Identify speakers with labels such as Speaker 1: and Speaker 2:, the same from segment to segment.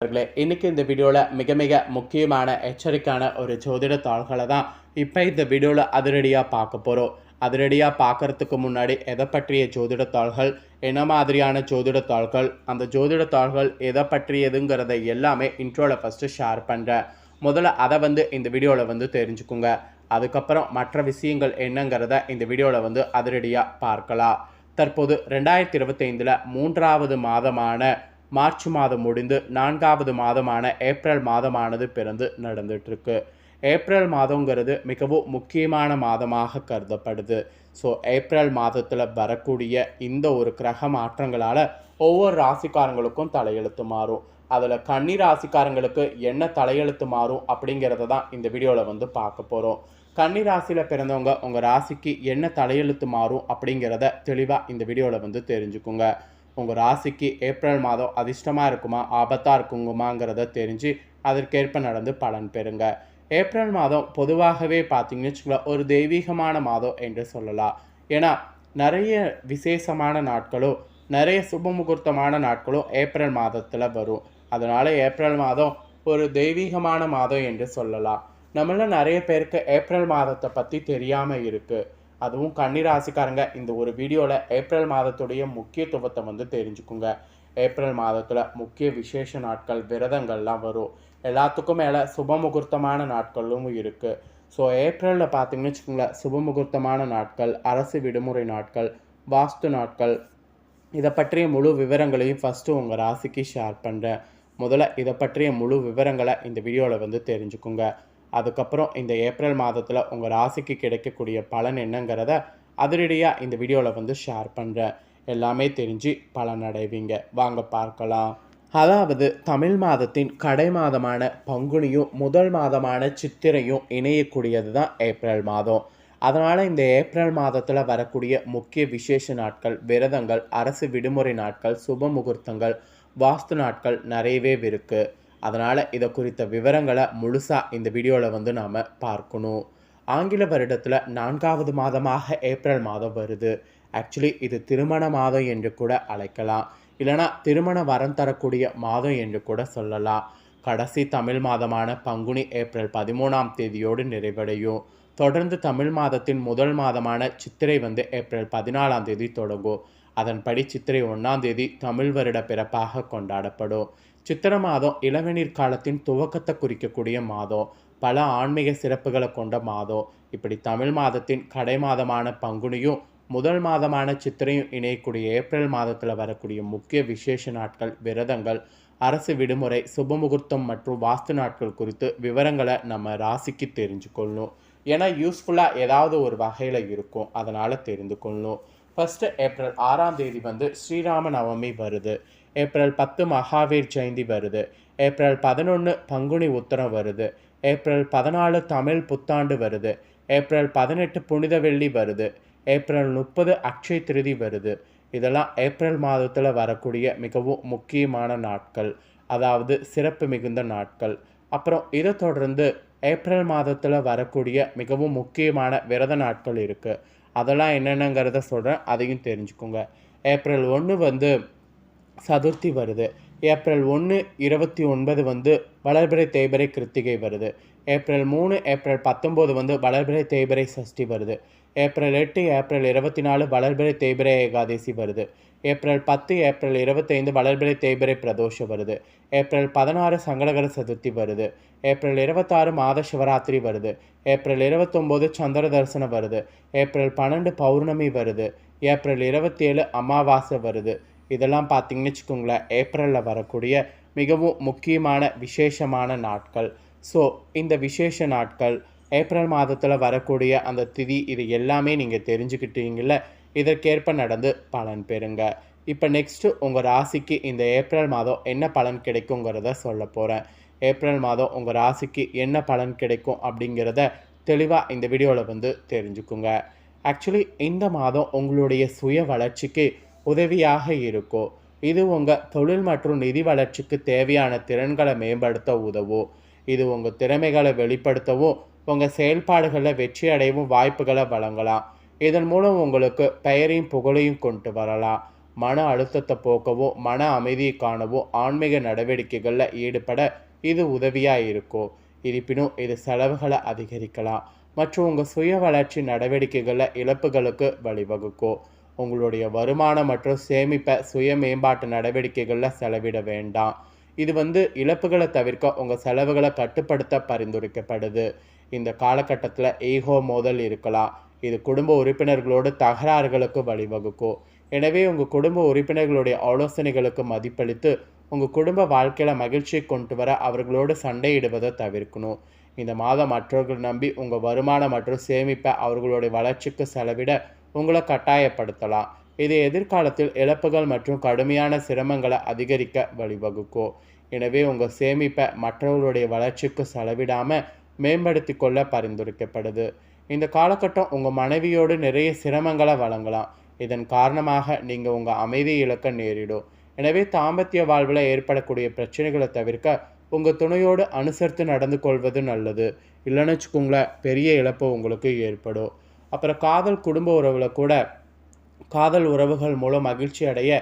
Speaker 1: அவர்களே இன்னைக்கு இந்த வீடியோவில் மிக மிக முக்கியமான எச்சரிக்கையான ஒரு ஜோதிட தாள்களை தான் இப்போ இந்த வீடியோவில் அதிரடியாக பார்க்க போகிறோம் அதிரடியாக பார்க்கறதுக்கு முன்னாடி எதை பற்றிய ஜோதிட தாள்கள் என்ன மாதிரியான ஜோதிட தாள்கள் அந்த ஜோதிட தாள்கள் எதை பற்றியதுங்கிறத எல்லாமே இன்ட்ரோவில் ஃபஸ்ட்டு ஷேர் பண்ணுறேன் முதல்ல அதை வந்து இந்த வீடியோவில் வந்து தெரிஞ்சுக்குங்க. அதுக்கப்புறம் மற்ற விஷயங்கள் என்னங்கிறத இந்த வீடியோவில் வந்து அதிரடியாக பார்க்கலாம். தற்போது ரெண்டாயிரத்தி இருபத்தைந்தில் மூன்றாவது மாதமான மார்ச் மாதம் முடிந்து நான்காவது மாதமான ஏப்ரல் மாதமானது பிறந்து நடந்துட்டுருக்கு. ஏப்ரல் மாதங்கிறது மிகவும் முக்கியமான மாதமாக கருதப்படுது. ஸோ ஏப்ரல் மாதத்தில் வரக்கூடிய இந்த ஒரு கிரக மாற்றங்களால் ஒவ்வொரு ராசிக்காரங்களுக்கும் தலையெழுத்து மாறும். அதில் கன்னி ராசிக்காரங்களுக்கு என்ன தலையெழுத்து மாறும் அப்படிங்கிறத தான் இந்த வீடியோவில் வந்து பார்க்க போகிறோம் கன்னி ராசியில் பிறந்தவங்க உங்கள் ராசிக்கு என்ன தலையெழுத்து மாறும் அப்படிங்கிறத தெளிவாக இந்த வீடியோவில் வந்து தெரிஞ்சுக்குங்க. உங்கள் ராசிக்கு ஏப்ரல் மாதம் அதிர்ஷ்டமாக இருக்குமா ஆபத்தாக இருக்குங்குமாங்கிறத தெரிஞ்சு அதற்கேற்ப நடந்து பலன் பெறுங்க. ஏப்ரல் மாதம் பொதுவாகவே பார்த்தீங்கன்னு வச்சுக்கோங்களேன் ஒரு தெய்வீகமான மாதம் என்று சொல்லலாம். ஏன்னா நிறைய விசேஷமான நாட்களும் நிறைய சுப முகூர்த்தமான நாட்களும் ஏப்ரல் மாதத்தில் வரும். அதனால் ஏப்ரல் மாதம் ஒரு தெய்வீகமான மாதம் என்று சொல்லலாம். நம்மள நிறைய பேருக்கு ஏப்ரல் மாதத்தை பற்றி தெரியாமல் இருக்குது அதுவும் கன்னிராசிக்காரங்க இந்த ஒரு வீடியோவில் ஏப்ரல் மாதத்துடைய முக்கியத்துவத்தை வந்து தெரிஞ்சுக்குங்க. ஏப்ரல் மாதத்தில் முக்கிய விசேஷ நாட்கள் விரதங்கள்லாம் வரும். எல்லாத்துக்கும் மேலே சுப முகூர்த்தமான நாட்களும் இருக்குது ஸோ ஏப்ரலில் பார்த்தீங்கன்னு வச்சுக்கோங்களேன் சுப முகூர்த்தமான நாட்கள் அரசு விடுமுறை நாட்கள் வாஸ்து நாட்கள் இதை பற்றிய முழு விவரங்களையும் ஃபஸ்ட்டு உங்கள் ராசிக்கு ஷேர் பண்ணுறேன் முதல்ல இதை பற்றிய முழு விவரங்களை இந்த வீடியோவில் வந்து தெரிஞ்சுக்குங்க. அதுக்கப்புறம் இந்த ஏப்ரல் மாதத்தில் உங்கள் ராசிக்கு கிடைக்கக்கூடிய பலன் என்னங்கிறத அதிரடியாக இந்த வீடியோவில் வந்து ஷேர் பண்ணுறேன் எல்லாமே தெரிஞ்சு பலன் அடைவீங்க வாங்க பார்க்கலாம். அதாவது தமிழ் மாதத்தின் கடை மாதமான பங்குனியும் முதல் மாதமான சித்திரையும் இணையக்கூடியது தான் ஏப்ரல் மாதம். அதனால் இந்த ஏப்ரல் மாதத்தில் வரக்கூடிய முக்கிய விசேஷ நாட்கள் விரதங்கள் அரசு விடுமுறை நாட்கள் சுப முகூர்த்தங்கள் வாஸ்து நாட்கள் நிறையவே இருக்குது அதனால் இதை குறித்த விவரங்களை முழுசாக இந்த வீடியோவில் வந்து நாம் பார்க்கணும். ஆங்கில வருடத்தில் நான்காவது மாதமாக ஏப்ரல் மாதம் வருது. ஆக்சுவலி இது திருமண மாதம் என்று கூட அழைக்கலாம். இல்லைனா திருமண வரம் தரக்கூடிய மாதம் என்று கூட சொல்லலாம். கடைசி தமிழ் மாதமான பங்குனி ஏப்ரல் பதிமூணாம் தேதியோடு நிறைவடையும். தொடர்ந்து தமிழ் மாதத்தின் முதல் மாதமான சித்திரை வந்து ஏப்ரல் பதினாலாம் தேதி தொடங்கும். அதன்படி சித்திரை ஒன்றாம் தேதி தமிழ் வருட பிறப்பாக கொண்டாடப்படும். சித்திர மாதம் இளவெனிற் காலத்தின் துவக்கத்தை குறிக்கக்கூடிய மாதம் பல ஆன்மீக சிறப்புகளை கொண்ட மாதம். இப்படி தமிழ் மாதத்தின் கடை மாதமான பங்குனியும் முதல் மாதமான சித்திரையும் இணையக்கூடிய ஏப்ரல் மாதத்தில் வரக்கூடிய முக்கிய விசேஷ நாட்கள் விரதங்கள் அரசு விடுமுறை சுபமுகூர்த்தம் மற்றும் வாஸ்து நாட்கள் குறித்து விவரங்களை நம்ம ராசிக்கு தெரிஞ்சு கொள்ளணும் ஏன்னா யூஸ்ஃபுல்லாக ஏதாவது ஒரு வகையில் இருக்கும். அதனால் தெரிந்து கொள்ளணும். ஃபஸ்ட்டு ஏப்ரல் ஆறாம் தேதி வந்து ஸ்ரீராம நவமி வருது. ஏப்ரல் பத்து மகாவீர் ஜெயந்தி வருது. ஏப்ரல் பதினொன்று பங்குனி உத்தரம் வருது. ஏப்ரல் பதினாலு தமிழ் புத்தாண்டு வருது. ஏப்ரல் பதினெட்டு புனித வெள்ளி வருது. ஏப்ரல் முப்பது அக்ஷய திருதி வருது. இதெல்லாம் ஏப்ரல் மாதத்தில் வரக்கூடிய மிகவும் முக்கியமான நாட்கள். அதாவது சிறப்பு மிகுந்த நாட்கள். அப்புறம் இதை தொடர்ந்து ஏப்ரல் மாதத்தில் வரக்கூடிய மிகவும் முக்கியமான விரத நாட்கள் இருக்குது அதெல்லாம் என்னென்னங்கிறத சொல்கிறேன் அதையும் தெரிஞ்சுக்கோங்க. ஏப்ரல் ஒன்று வந்து சதுர்த்தி வருது. ஏப்ரல் ஒன்று இருபத்தி ஒன்பது வந்து வளர்பிறை தேய்பிறை கிருத்திகை வருது. ஏப்ரல் மூணு ஏப்ரல் பத்தொம்போது வந்து வளர்பிறை தேய்பிறை சஷ்டி வருது. ஏப்ரல் எட்டு ஏப்ரல் இருபத்தி நாலு வளர்பிறை தேய்பிறை ஏகாதசி வருது. ஏப்ரல் பத்து ஏப்ரல் இருபத்தைந்து வளர்பிறை தேய்பிறை பிரதோஷம் வருது. ஏப்ரல் பதினாறு சங்கடகர சதுர்த்தி வருது. ஏப்ரல் இருபத்தாறு மாத சிவராத்திரி வருது. ஏப்ரல் இருபத்தொம்போது சந்திர தரிசனம் வருது. ஏப்ரல் பன்னெண்டு பௌர்ணமி வருது. ஏப்ரல் இருபத்தேழு அமாவாசை வருது. இதெல்லாம் பார்த்தீங்கன்னு வச்சுக்கோங்களேன் ஏப்ரலில் வரக்கூடிய மிகவும் முக்கியமான விசேஷமான நாட்கள். ஸோ இந்த விசேஷ நாட்கள் ஏப்ரல் மாதத்தில் வரக்கூடிய அந்த திதி இது எல்லாமே நீங்கள் தெரிஞ்சுக்கிட்டீங்கள இதற்கேற்ப நடந்து பலன் பெறுங்க. இப்போ நெக்ஸ்ட்டு உங்கள் ராசிக்கு இந்த ஏப்ரல் மாதம் என்ன பலன் கிடைக்குங்கிறத சொல்ல போகிறேன் ஏப்ரல் மாதம் உங்கள் ராசிக்கு என்ன பலன் கிடைக்கும் அப்படிங்கிறத தெளிவாக இந்த வீடியோவில் வந்து தெரிஞ்சுக்குங்க. ஆக்சுவலி இந்த மாதம் உங்களுடைய சுய வளர்ச்சிக்கு உதவியாக இருக்கும் இது உங்கள் தொழில் மற்றும் நிதி வளர்ச்சிக்கு தேவையான திறன்களை மேம்படுத்த உதவும் இது உங்கள் திறமைகளை வெளிப்படுத்தவும் உங்கள் செயல்பாடுகளில் வெற்றி அடையவும் வாய்ப்புகளை வழங்கலாம். இதன் மூலம் உங்களுக்கு பெயரையும் புகழையும் கொண்டு வரலாம். மன அழுத்தத்தை போக்கவும் மன அமைதியை காணவும் ஆன்மீக நடவடிக்கைகளில் ஈடுபட இது உதவியாக இருக்கும் இருப்பினும் இது செலவுகளை அதிகரிக்கலாம். மற்றும் உங்கள் சுய வளர்ச்சி நடவடிக்கைகளில் இழப்புகளுக்கு வழிவகுக்கும் உங்களுடைய வருமானம் மற்றும் சேமிப்பை சுய மேம்பாட்டு நடவடிக்கைகளில் செலவிட வேண்டாம். இது வந்து இழப்புகளை தவிர்க்க உங்கள் செலவுகளை கட்டுப்படுத்த பரிந்துரைக்கப்படுது. இந்த காலகட்டத்தில் ஈகோ மோதல் இருக்கலாம். இது குடும்ப உறுப்பினர்களோடு தகராறுகளுக்கு வழிவகுக்கும். எனவே உங்கள் குடும்ப உறுப்பினர்களுடைய ஆலோசனைகளுக்கு மதிப்பளித்து உங்கள் குடும்ப வாழ்க்கையில் மகிழ்ச்சியை கொண்டு வர அவர்களோடு சண்டையிடுவதை தவிர்க்கணும். இந்த மாதம் மற்றவர்கள் நம்பி உங்கள் வருமானம் மற்றும் சேமிப்பை அவர்களுடைய வளர்ச்சிக்கு செலவிட உங்களை கட்டாயப்படுத்தலாம். இது எதிர்காலத்தில் இழப்புகள் மற்றும் கடுமையான சிரமங்களை அதிகரிக்க வழிவகுக்கும் எனவே உங்கள் சேமிப்பை மற்றவர்களுடைய வளர்ச்சிக்கு செலவிடாமல் மேம்படுத்தி கொள்ள பரிந்துரைக்கப்படுது. இந்த காலகட்டம் உங்கள் மனைவியோடு நிறைய சிரமங்களை வழங்கலாம். இதன் காரணமாக நீங்கள் உங்கள் அமைதியை இழக்க நேரிடும். எனவே தாம்பத்திய வாழ்வில் ஏற்படக்கூடிய பிரச்சனைகளை தவிர்க்க உங்கள் துணையோடு அனுசரித்து நடந்து கொள்வது நல்லது. இல்லைன்னு வச்சுக்கோங்களேன் பெரிய இழப்பு உங்களுக்கு ஏற்படும். அப்புறம் காதல் குடும்ப உறவில் கூட காதல் உறவுகள் மூலம் மகிழ்ச்சி அடைய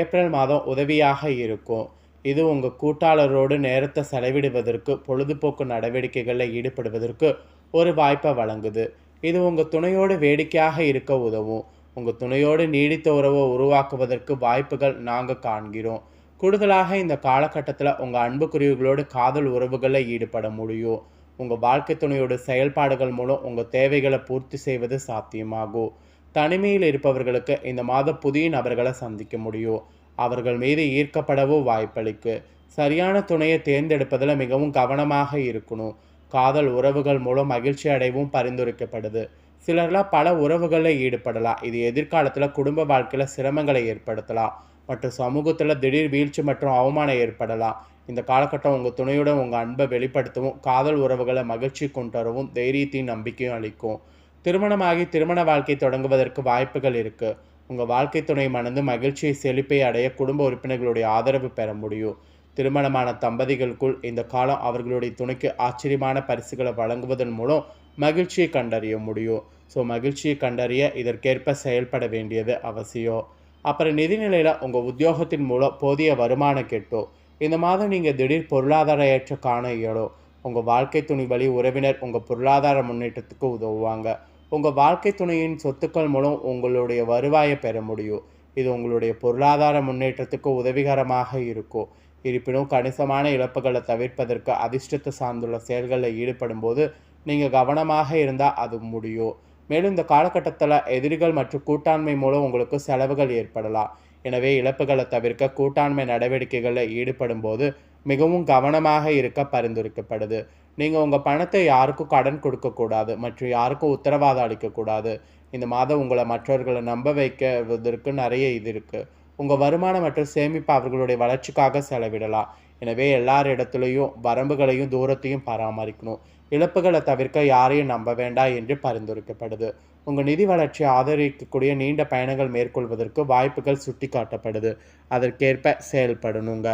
Speaker 1: ஏப்ரல் மாதம் உதவியாக இருக்கும். இது உங்கள் கூட்டாளரோடு நேரத்தை செலவிடுவதற்கு பொழுதுபோக்கு நடவடிக்கைகளில் ஈடுபடுவதற்கு ஒரு வாய்ப்பை வழங்குது. இது உங்கள் துணையோடு வேடிக்கையாக இருக்க உதவும். உங்கள் துணையோடு நீடித்த உறவை உருவாக்குவதற்கு வாய்ப்புகள் நாங்கள் காண்கிறோம். கூடுதலாக இந்த காலகட்டத்தில் உங்கள் அன்புக்குரியவர்களோடு காதல் உறவுகளில் ஈடுபட முடியும். உங்கள் வாழ்க்கை துணையோட செயல்பாடுகள் மூலம் உங்கள் தேவைகளை பூர்த்தி செய்வது சாத்தியமாகும். தனிமையில் இருப்பவர்களுக்கு இந்த மாதம் புதிய நபர்களை சந்திக்க முடியும். அவர்கள் மீது ஈர்க்கப்படவோ வாய்ப்பளிக்கு. சரியான துணையை தேர்ந்தெடுப்பதில் மிகவும் கவனமாக இருக்கணும். காதல் உறவுகள் மூலம் மகிழ்ச்சி அடைவும் பரிந்துரைக்கப்படுது. சிலர்லாம் பல உறவுகளில் ஈடுபடலாம். இது எதிர்காலத்தில் குடும்ப வாழ்க்கையில் சிரமங்களை ஏற்படுத்தலாம். மற்றும் சமூகத்தில் திடீர் வீழ்ச்சி மற்றும் அவமானம் ஏற்படலாம். இந்த காலகட்டம் உங்கள் துணையுடன் உங்கள் அன்பை வெளிப்படுத்தவும் காதல் உறவுகளை மகிழ்ச்சி கொண்டு வரவும் தைரியத்தையும் நம்பிக்கையும் அளிக்கும். திருமணமாகி திருமண வாழ்க்கை தொடங்குவதற்கு வாய்ப்புகள் இருக்குது உங்கள் வாழ்க்கை துணை மணந்து மகிழ்ச்சியை செழிப்பை அடைய குடும்ப உறுப்பினர்களுடைய ஆதரவு பெற முடியும். திருமணமான தம்பதிகளுக்குள் இந்த காலம் அவர்களுடைய துணைக்கு ஆச்சரியமான பரிசுகளை வழங்குவதன் மூலம் மகிழ்ச்சியை கண்டறிய முடியும். ஸோ மகிழ்ச்சியை கண்டறிய இதற்கேற்ப செயல்பட வேண்டியது அவசியம். அப்புறம் நிதிநிலையில் உங்கள் உத்தியோகத்தின் மூலம் போதிய வருமானம் கெட்டும். இந்த மாதம் நீங்கள் திடீர் பொருளாதார ஏற்ற காண இயலும் உங்கள் வாழ்க்கை துணை வழி உறவினர் உங்கள் பொருளாதார முன்னேற்றத்துக்கு உதவுவாங்க. உங்கள் வாழ்க்கை துணையின் சொத்துக்கள் மூலம் உங்களுடைய வருவாயை பெற முடியும். இது உங்களுடைய பொருளாதார முன்னேற்றத்துக்கு உதவிகரமாக இருக்கும். இருப்பினும் கணிசமான இழப்புகளை தவிர்ப்பதற்கு அதிர்ஷ்டத்தை சார்ந்துள்ள செயல்களில் ஈடுபடும் போது நீங்கள் கவனமாக இருந்தால் அது முடியும். மேலும் இந்த காலகட்டத்தில் எதிரிகள் மற்றும் கூட்டாண்மை மூலம் உங்களுக்கு செலவுகள் ஏற்படலாம். எனவே இழப்புகளை தவிர்க்க கூட்டாண்மை நடவடிக்கைகளில் ஈடுபடும் போது மிகவும் கவனமாக இருக்க பரிந்துரைக்கப்படுது. நீங்கள் உங்கள் பணத்தை யாருக்கும் கடன் கொடுக்கக்கூடாது மற்றும் யாருக்கும் உத்தரவாதம் அளிக்கக்கூடாது. இந்த மாதம் உங்களை மற்றவர்களை நம்ப வைக்கிறதுக்கு நிறைய இது இருக்குது உங்கள் வருமானம் மற்றும் சேமிப்பு அவர்களுடைய வளர்ச்சிக்காக செலவிடலாம். எனவே எல்லார் இடத்துலையும் வரம்புகளையும் தூரத்தையும் பராமரிக்கணும். இழப்புகளை தவிர்க்க யாரையும் நம்ப வேண்டாம் என்று பரிந்துரைக்கப்படுது. உங்கள் நிதி வளர்ச்சியை ஆதரிக்கக்கூடிய நீண்ட பயணங்கள் மேற்கொள்வதற்கு வாய்ப்புகள் சுட்டி காட்டப்படுது அதற்கேற்ப செயல்படணுங்க.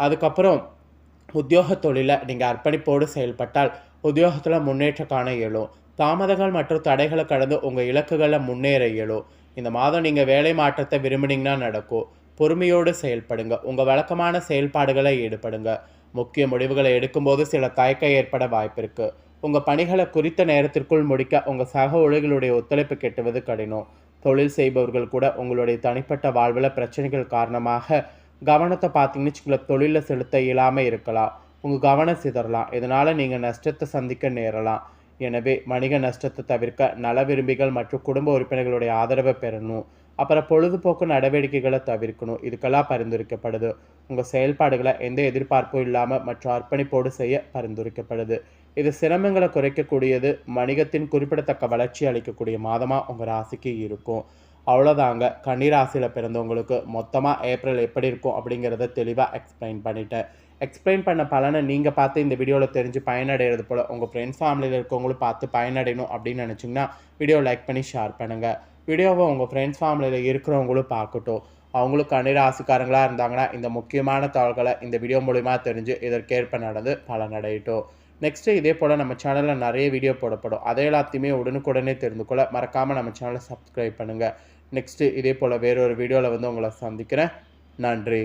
Speaker 1: அதுக்கப்புறம் உத்தியோக தொழிலை நீங்கள் அர்ப்பணிப்போடு செயல்பட்டால் உத்தியோகத்தில் முன்னேற்றம் காண இயலும் தாமதங்கள் மற்றும் தடைகளை கடந்து உங்கள் இலக்குகளில் முன்னேற இயலும் இந்த மாதம் நீங்கள் வேலை மாற்றத்தை விரும்பினீங்கன்னா நடக்கும். பொறுமையோடு செயல்படுங்க. உங்கள் வழக்கமான செயல்பாடுகளை ஈடுபடுங்க. முக்கிய முடிவுகளை எடுக்கும்போது சில தயக்கம் ஏற்பட வாய்ப்பு இருக்குது உங்கள் பணிகளை குறித்த நேரத்திற்குள் முடிக்க உங்கள் சக ஊழியர்களுடைய ஒத்துழைப்பு கெட்டுவது கடினம். தொழில் செய்பவர்கள் கூட உங்களுடைய தனிப்பட்ட வாழ்வில் பிரச்சனைகள் காரணமாக கவனத்தை பார்த்தீங்கன்னு வச்சுக்கோங்களேன் தொழிலில் செலுத்த இயலாமல் இருக்கலாம். உங்கள் கவனம் சிதறலாம். இதனால் நீங்கள் நஷ்டத்தை சந்திக்க நேரலாம். எனவே வணிக நஷ்டத்தை தவிர்க்க நல விரும்பிகள் மற்றும் குடும்ப உறுப்பினர்களுடைய ஆதரவை பெறணும். அப்புறம் பொழுதுபோக்கு நடவடிக்கைகளை தவிர்க்கணும். இதுக்கெல்லாம் பரிந்துரைக்கப்படுது. உங்கள் செயல்பாடுகளை எந்த எதிர்பார்ப்பும் இல்லாமல் மற்றும் அர்ப்பணிப்போடு செய்ய பரிந்துரைக்கப்படுது. இது சிரமங்களை குறைக்கக்கூடியது வணிகத்தின் குறிப்பிடத்தக்க வளர்ச்சி அளிக்கக்கூடிய மாதமாக உங்கள் ராசிக்கு இருக்கும். அவ்வளோதாங்க கன்னிராசியில் பிறந்தவங்களுக்கு மொத்தமாக ஏப்ரல் எப்படி இருக்கும் அப்படிங்கிறத தெளிவாக எக்ஸ்பிளைன் பண்ணிட்டேன். எக்ஸ்பிளைன் பண்ண பலனை நீங்கள் பார்த்து இந்த வீடியோவில் தெரிஞ்சு பயனடைகிறது போல் உங்கள் ஃப்ரெண்ட்ஸ் ஃபேமிலியில் இருக்கவங்களும் பார்த்து பயனடையணும் அப்படின்னு நினச்சிங்கன்னா வீடியோ லைக் பண்ணி ஷேர் பண்ணுங்கள் வீடியோவை உங்கள் ஃப்ரெண்ட்ஸ் ஃபேமிலியில் இருக்கிறவங்களும் பார்க்கட்டும். அவங்களும் கன்னிராசிக்காரங்களாக இருந்தாங்கன்னா இந்த முக்கியமான தகவல்களை இந்த வீடியோ மூலிமா தெரிஞ்சு இதற்கேற்ப நடந்து பலனடையட்டும். நெக்ஸ்ட்டு இதே போல் நம்ம சேனலில் நிறைய வீடியோ போடப்படும். அதை எல்லாத்தையுமே உடனுக்குடனே தெரிந்து கொள்ள மறக்காமல் நம்ம சேனலை சப்ஸ்கிரைப் பண்ணுங்கள் நெக்ஸ்ட்டு இதே போல் வேறொரு வீடியோவில் வந்து உங்களை சந்திக்கிறேன். நன்றி.